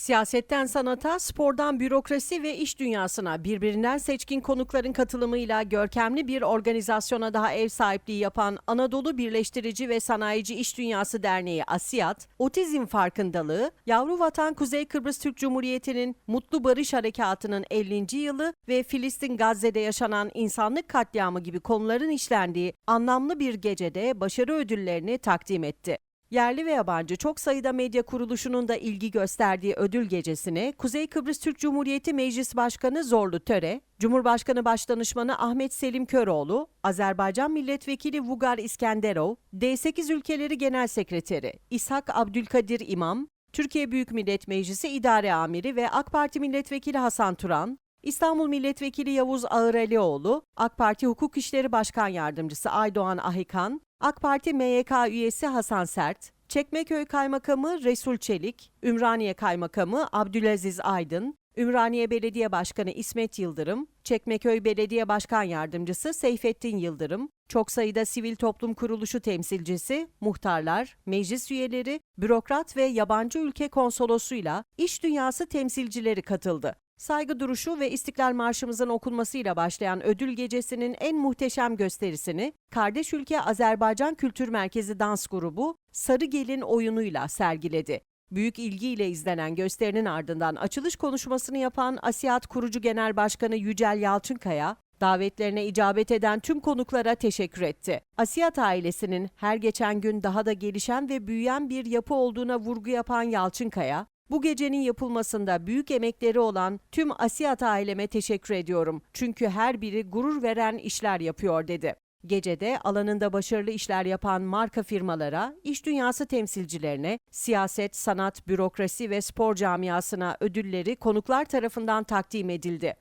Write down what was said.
Siyasetten sanata, spordan bürokrasi ve iş dünyasına birbirinden seçkin konukların katılımıyla görkemli bir organizasyona daha ev sahipliği yapan Anadolu Birleştirici ve Sanayici İş Dünyası Derneği ASİAD, otizm farkındalığı, Yavru Vatan Kuzey Kıbrıs Türk Cumhuriyeti'nin Mutlu Barış Harekatı'nın 50. yılı ve Filistin Gazze'de yaşanan insanlık katliamı gibi konuların işlendiği anlamlı bir gecede başarı ödüllerini takdim etti. Yerli ve yabancı çok sayıda medya kuruluşunun da ilgi gösterdiği ödül gecesine Kuzey Kıbrıs Türk Cumhuriyeti Meclis Başkanı Zorlu Töre, Cumhurbaşkanı Başdanışmanı Ahmet Selim Köroğlu, Azerbaycan Milletvekili Vugar İskenderov, D8 Ülkeleri Genel Sekreteri İshak Abdülkadir İmam, Türkiye Büyük Millet Meclisi İdare Amiri ve AK Parti Milletvekili Hasan Turan, İstanbul Milletvekili Yavuz Ağıralioğlu, AK Parti Hukuk İşleri Başkan Yardımcısı Aydoğan Ahikan, AK Parti MYK üyesi Hasan Sert, Çekmeköy Kaymakamı Resul Çelik, Ümraniye Kaymakamı Abdülaziz Aydın, Ümraniye Belediye Başkanı İsmet Yıldırım, Çekmeköy Belediye Başkan Yardımcısı Seyfettin Yıldırım, çok sayıda sivil toplum kuruluşu temsilcisi, muhtarlar, meclis üyeleri, bürokrat ve yabancı ülke konsolosuyla iş dünyası temsilcileri katıldı. Saygı duruşu ve İstiklal Marşımızın okunmasıyla başlayan ödül gecesinin en muhteşem gösterisini kardeş ülke Azerbaycan Kültür Merkezi Dans Grubu Sarı Gelin oyunuyla sergiledi. Büyük ilgiyle izlenen gösterinin ardından açılış konuşmasını yapan Asiyat Kurucu Genel Başkanı Yücel Yalçınkaya, davetlerine icabet eden tüm konuklara teşekkür etti. Asiyat ailesinin her geçen gün daha da gelişen ve büyüyen bir yapı olduğuna vurgu yapan Yalçınkaya, bu gecenin yapılmasında büyük emekleri olan tüm Asiyat aileme teşekkür ediyorum. Çünkü her biri gurur veren işler yapıyor dedi. Gecede alanında başarılı işler yapan marka firmalara, iş dünyası temsilcilerine, siyaset, sanat, bürokrasi ve spor camiasına ödülleri konuklar tarafından takdim edildi.